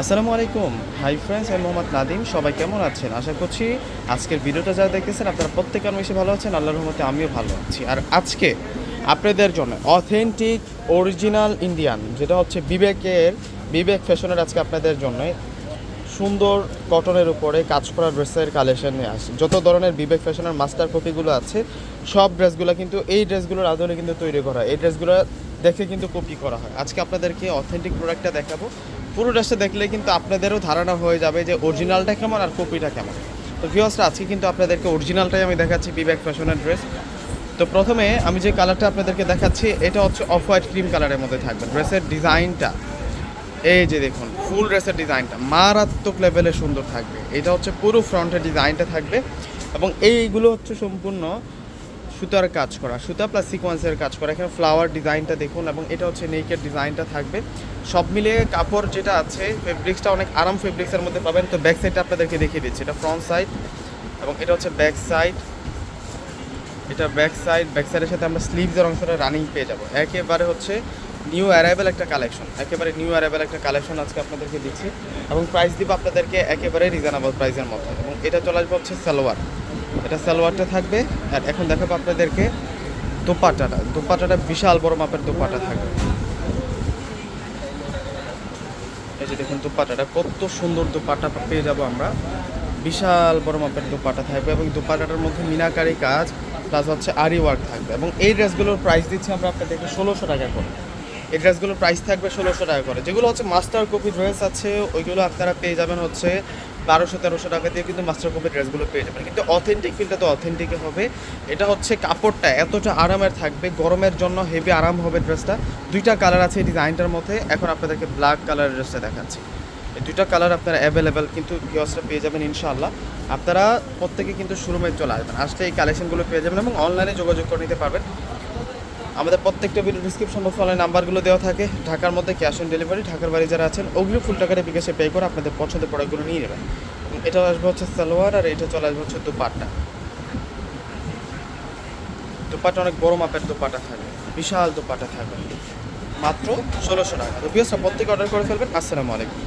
আসসালামু আলাইকুম। Hi friends আমি মোহাম্মদ নাদিম সবাই কেমন আছেন? আশা করছি আজকের ভিডিওটা যারা দেখতেছেন আপনারা প্রত্যেকে অনেক বেশি ভালো আছেন। আল্লাহর রহমতে আমিও ভালো আছি। আর আজকে আপনাদের জন্য অথেন্টিক অরিজিনাল ইন্ডিয়ান যেটা হচ্ছে বিবেকের, বিবেক ফ্যাশনের আজকে আপনাদের জন্য সুন্দর কটনের উপরে কাজ করা ড্রেসের কালেকশন নিয়ে আসে। যত ধরনের বিবেক ফ্যাশনের মাস্টার কপিগুলো আছে, সব ড্রেসগুলো কিন্তু এই ড্রেসগুলোর আদলে কিন্তু তৈরি করা। এই ড্রেসগুলো দেখে কিন্তু কপি করা হয়। আজকে আপনাদেরকে অথেন্টিক প্রোডাক্টটা দেখাবো। পুরো ড্রেসটা দেখলে কিন্তু আপনাদেরও ধারণা হয়ে যাবে যে অরিজিনালটা কেমন আর কপিটা কেমন। তো ভিউয়ার্সরা আজকে কিন্তু আপনাদেরকে অরিজিনালটাই আমি দেখাচ্ছি বিবেক ফ্যাশনের ড্রেস তো প্রথমে আমি যে কালারটা আপনাদেরকে দেখাচ্ছি, এটা হচ্ছে অফ হোয়াইট ক্রিম কালারের মধ্যে থাকবে। ড্রেসের ডিজাইনটা এই যে দেখুন ফুল ড্রেসের ডিজাইনটা মারাত্মক লেভেলে সুন্দর থাকবে। এটা হচ্ছে পুরো ফ্রন্টের ডিজাইনটা থাকবে এবং এইগুলো হচ্ছে সম্পূর্ণ সুতার কাজ করা, সুতা প্লাস সিকোয়েন্সের কাজ করা। এখানে ফ্লাওয়ার ডিজাইনটা দেখুন এবং এটা হচ্ছে নেকের ডিজাইনটা থাকবে। সব মিলিয়ে কাপড় যেটা আছে ফেব্রিক্সটা অনেক আরাম ফেব্রিক্সের মধ্যে পাবেন। তো ব্যাক সাইডটা আপনাদেরকে দেখিয়ে দিচ্ছি, এটা ফ্রন্ট সাইড এবং এটা হচ্ছে ব্যাক সাইড এটা ব্যাক সাইড ব্যাক সাইডের সাথে আমরা স্লিভসের অংশটা রানিং পেয়ে যাব। একেবারে হচ্ছে নিউ অ্যারাইভেল একটা কালেকশন একেবারে নিউ অ্যারাইভেল একটা কালেকশন আজকে আপনাদেরকে দিচ্ছি। এবং প্রাইস দিব আপনাদেরকে একেবারে রিজনেবল প্রাইসের মধ্যে। এবং এটা চলে আসবে হচ্ছে সালোয়ার। এটা সালোয়ারটা থাকবে। আর এখন দেখাবো আপনাদেরকে দোপাটাটা দোপাটাটা বিশাল বড় মাপের দোপাটা থাকবে। এই যে দেখুন দোপাটাটা কত সুন্দর দোপাটা পেয়ে যাব আমরা। বিশাল বড় মাপের দোপাটা থাকবে এবং দোপাটাটার মধ্যে মিনাকারি কাজ প্লাস হচ্ছে আরি ওয়ার্ক থাকবে। এবং এই ড্রেসগুলোর প্রাইস দিচ্ছি আমরা আপনাদেরকে ষোলোশো টাকা করে। এই ড্রেসগুলোর প্রাইস থাকবে ষোলোশো টাকা করে। যেগুলো হচ্ছে মাস্টার কপি ড্রেস আছে, ওইগুলো আপনারা পেয়ে যাবেন হচ্ছে বারোশো, তেরোশো টাকা দিয়ে কিন্তু মাস্টার কপি ড্রেসগুলো পেয়ে যাবেন। কিন্তু অথেন্টিক ফিলটা তো অথেন্টিকই হবে। এটা হচ্ছে কাপড়টা এতটা আরামের থাকবে, গরমের জন্য হেভি আরাম হবে ড্রেসটা দুইটা কালার আছে এই ডিজাইনটার মধ্যে। এখন আপনাদেরকে ব্ল্যাক কালারের ড্রেসটা দেখাচ্ছি। এই দুইটা কালার আপনারা অ্যাভেলেবেল কিন্তু কিওসটা পেয়ে যাবেন ইনশাআল্লাহ। আপনারা প্রত্যেকে কিন্তু শোরুমে চলে আসবেন। আসলে এই কালেকশনগুলো পেয়ে যাবেন এবং অনলাইনে যোগাযোগ করে নিতে পারবেন। আমাদের প্রত্যেকটা ভিডিও ডিসক্রিপশন বক্সে অনলাইন নাম্বারগুলো দেওয়া থাকে। ঢাকার মধ্যে ক্যাশ অন ডেলিভারি ঢাকার বাড়ি যারা আছেন ওগুলো ফুল টাকাটা বিকাশে পে করে আপনাদের পছন্দের প্রোডাক্টগুলো নিয়ে নেবেন। এটা আসবে হচ্ছে সালোয়ার আর এটা চলে আসবে হচ্ছে দুপাট্টা। দুপাট্টা অনেক বড় মাপের দুপাটা থাকবে। বিশাল দুপাটা থাকবে। মাত্র ষোলোশো টাকা। বিয়াসটা প্রত্যেকে অর্ডার করে ফেলবেন। আসসালামু আলাইকুম।